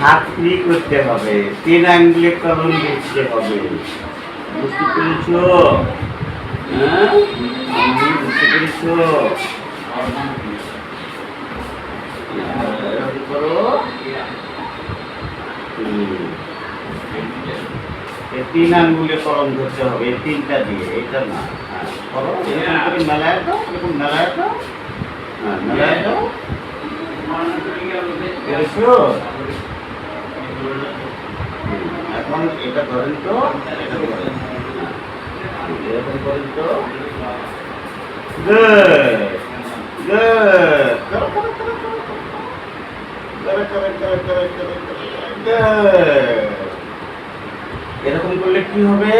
হাত ফ্রি করতে হবে তিন আঙ্গুলে কলম দিতে হবে বুঝতে পেরেছ বুঝতে পেরেছ করো হুম। এই তিন আঙ্গুলে কলম ধরতে হবে এই তিনটা দিয়ে এটা না হ্যাঁ, করো এরকম করে মেলায় দাও এরকম মেলায় দাও হ্যাঁ মেলায় দাও পেরেছ হুম, এখন এটা ধরেন তো এটা ধরেন হ্যাঁ, এরকম করেন তো Good. Good. করো, করো, করো, করো, করো। করো, করো, করো, করো, করো, করো। Good. এরকম করলে কি হবে?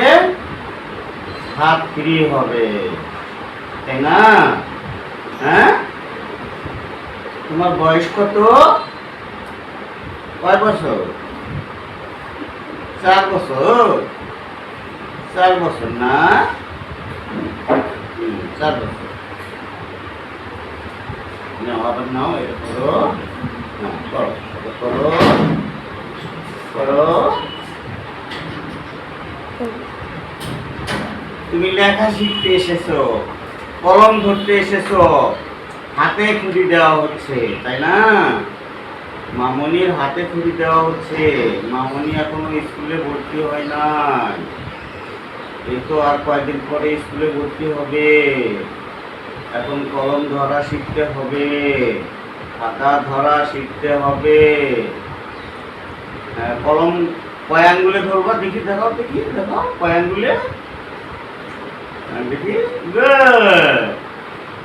হাত ফ্রি হবে। তাই না? হ্যাঁ? তোমার বয়স কত? কয় বছর? চার বছর? চার বছর না? চার বছর। নাও, আবার নাও, এটা করো। হ্যাঁ করো করো। করো। তুমি লেখা শিখতে এসেছ কলম ধরতে এসেছ হাতে খুঁড়ি দেওয়া হচ্ছে তাই না? মামনির হাতে খুঁড়ি দেওয়া হচ্ছে মামনি এখনও স্কুলে ভর্তি হয় নাই। এই তো আর কয়েকদিন পরে স্কুলে ভর্তি হবে। এখন কলম ধরা শিখতে হবে খাতা ধরা শিখতে হবে। হ্যাঁ, কলম কয় আঙ্গুলে ধরবা? দেখি দেখাও দেখি দেখাও কয় আঙ্গুলে? হ্যাঁ, দেখি গুড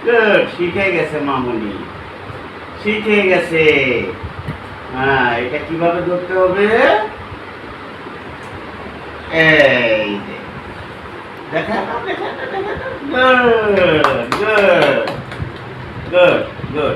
গুড শিখে গেছে মামুনি। শিখে গেছে। হ্যাঁ এটা কীভাবে ধরতে হবে? এই দেখা দেখা দাও, দেখা। দাও।